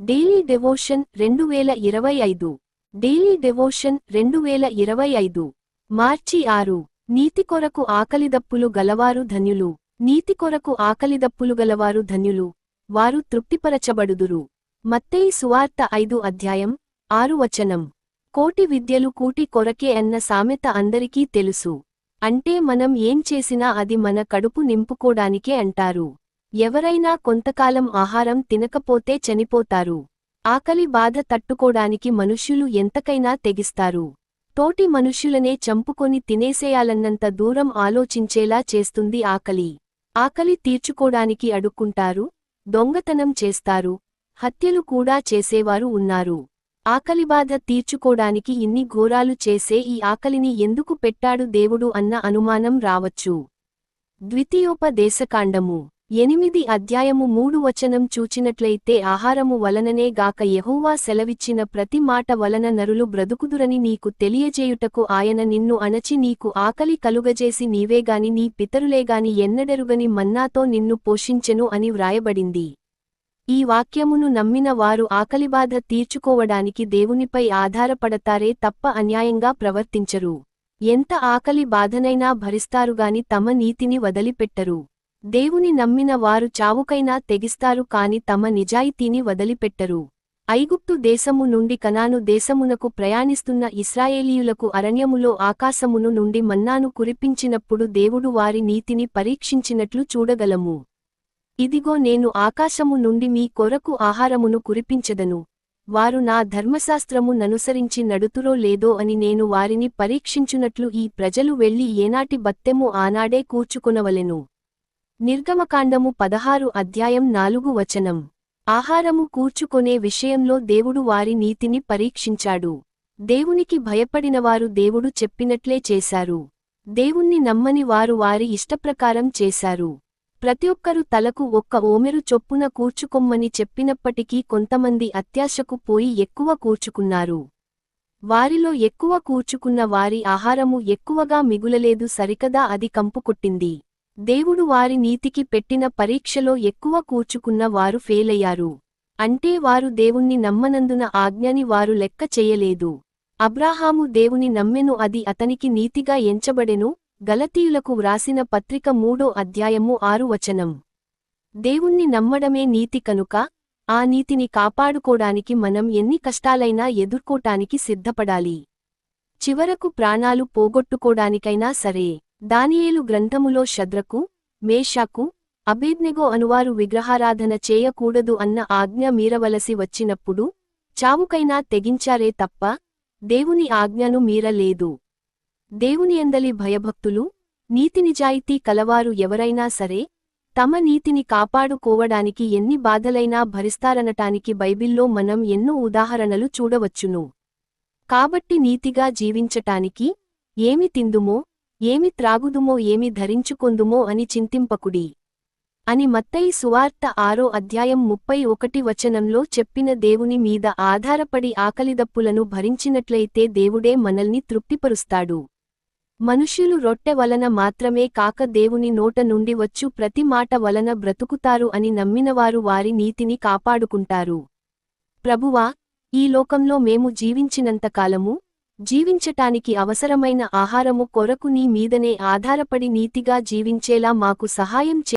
Daily devotion రెండు వేల ఇరవై ఐదు. డైలీ డెవోషన్ రెండు వేల ఇరవై ఐదు. మార్చి ఆరు. నీతి కొరకు ఆకలిదప్పులు గలవారు ధన్యులు. నీతి కొరకు ఆకలిదప్పులు గలవారు ధన్యులు. వారు తృప్తిపరచబడుదురు. మత్తేయి సువార్త ఐదు అధ్యాయం ఆరు వచనం. కోటి విద్యలు కూటి కొరకే అన్న సామెత అందరికీ తెలుసు. అంటే మనం ఏం చేసినా అది మన కడుపు నింపుకోడానికే అంటారు. ఎవరైనా కొంతకాలం ఆహారం తినకపోతే చనిపోతారు. ఆకలి బాధ తట్టుకోడానికి మనుష్యులు ఎంతకైనా తెగిస్తారు. తోటి మనుష్యులనే చంపుకొని తినేసేయాలన్నంత దూరం ఆలోచించేలా చేస్తుంది ఆకలి. ఆకలి తీర్చుకోడానికి అడుక్కుంటారు దొంగతనం చేస్తారు హత్యలు కూడా చేసేవారు ఉన్నారు. ఆకలిబాధ తీర్చుకోడానికి ఇన్ని ఘోరాలు చేసే ఈ ఆకలిని ఎందుకు పెట్టాడు దేవుడు అన్న అనుమానం రావచ్చు. ద్వితీయోపదేశకాండము. ఎనిమిది అధ్యాయము మూడు వచనం చూచినట్లయితే ఆహారము వలననే గాక యహోవా సెలవిచ్చిన ప్రతి మాట వలన నరులు బ్రతుకుదురని నీకు తెలియజేయుటకు ఆయన నిన్ను అణచి నీకు ఆకలి కలుగజేసి నీవేగాని నీ పితరులేగాని ఎన్నడెరుగని మన్నాతో నిన్ను పోషించెను అని వ్రాయబడింది. ఈ వాక్యమును నమ్మిన వారు ఆకలిబాధ తీర్చుకోవడానికి దేవునిపై ఆధారపడతారే తప్ప అన్యాయంగా ప్రవర్తించరు. ఎంత ఆకలి బాధనైనా భరిస్తారుగాని తమ నీతిని వదిలిపెట్టరు. దేవుని నమ్మిన వారు చావుకైనా తెగిస్తారు కాని తమ నిజాయితీని వదిలిపెట్టరు. ఐగుప్తు దేశము నుండి కనాను దేశమునకు ప్రయాణిస్తున్న ఇస్రాయేలీయులకు అరణ్యములో ఆకాశమును నుండి మన్నాను కురిపించినప్పుడు దేవుడు వారి నీతిని పరీక్షించినట్లు చూడగలము. ఇదిగో నేను ఆకాశము నుండి మీ కొరకు ఆహారమును కురిపించెదను. వారు నా ధర్మశాస్త్రము ననుసరించి నడుతురో లేదో అని నేను వారిని పరీక్షించునట్లు ఈ ప్రజలు వెళ్ళి ఏనాటి బత్తెము ఆనాడే కూర్చుకొనవలెను. నిర్గమకాండము పదహారు అధ్యాయం నాలుగు వచనం. ఆహారము కూర్చుకొనే విషయంలో దేవుడు వారి నీతిని పరీక్షించాడు. దేవునికి భయపడినవారు దేవుడు చెప్పినట్లే చేశారు. దేవుణ్ణి నమ్మని వారు వారి ఇష్టప్రకారం చేశారు. ప్రతి ఒక్కరు తలకు ఒక్క ఓమెరు చొప్పున కూర్చుకొమ్మని చెప్పినప్పటికీ కొంతమంది అత్యాశకు పోయి ఎక్కువ కూర్చుకున్నారు. వారిలో ఎక్కువ కూర్చుకున్న వారి ఆహారము ఎక్కువగా మిగులలేదు సరికదా అది కంపుకొట్టింది దేవుడు వారి నీతికి పెట్టిన పరీక్షలో ఎక్కువ కూర్చుకున్న వారు ఫెయిలయ్యారు. అంటే వారు దేవుణ్ణి నమ్మనందున ఆజ్ఞని వారు లెక్క చేయలేదు. అబ్రాహాము దేవుని నమ్మెను అది అతనికి నీతిగా ఎంచబడెను గలతీయులకు వ్రాసిన పత్రిక మూడో అధ్యాయము ఆరు వచనం. దేవుణ్ణి నమ్మడమే నీతి కనుక ఆ నీతిని కాపాడుకోడానికి మనం ఎన్ని కష్టాలైనా ఎదుర్కోటానికి సిద్ధపడాలి. చివరకు ప్రాణాలు పోగొట్టుకోడానికైనా సరే. దానియేలు గ్రంథములో శద్రకు మేషాకు అబేద్నెగో అనువారు విగ్రహారాధన చేయకూడదు అన్న ఆజ్ఞ మీరవలసి వచ్చినప్పుడు చావుకైనా తెగించారే తప్ప దేవుని ఆజ్ఞను మీరలేదు. దేవుని ఎందలి భయభక్తులు నీతినిజాయితీ కలవారు ఎవరైనా సరే తమ నీతిని కాపాడుకోవడానికి ఎన్ని బాధలైనా భరిస్తారనటానికి బైబిల్లో మనం ఎన్నో ఉదాహరణలు చూడవచ్చును. కాబట్టి నీతిగా జీవించటానికి ఏమి తిందుమో ఏమి త్రాగుదుమో ఏమి ధరించుకొందుమో అని చింతింపకుడి. అని మత్తయి సువార్త ఆరో అధ్యాయం ముప్పై ఒకటి వచనంలో చెప్పిన దేవుని మీద ఆధారపడి ఆకలిదప్పులను భరించినట్లయితే దేవుడే మనల్ని తృప్తిపరుస్తాడు. మనుష్యులు రొట్టె వలన మాత్రమే కాక దేవుని నోట నుండి వచ్చు ప్రతి మాట వలన బ్రతుకుతారు అని నమ్మినవారు వారి నీతిని కాపాడుకుంటారు. ప్రభువా ఈ లోకంలో మేము జీవించినంతకాలము జీవించటానికి అవసరమైన ఆహారము కొరకు నీ మీదనే ఆధారపడి నీతిగా జీవించేలా మాకు సహాయం చే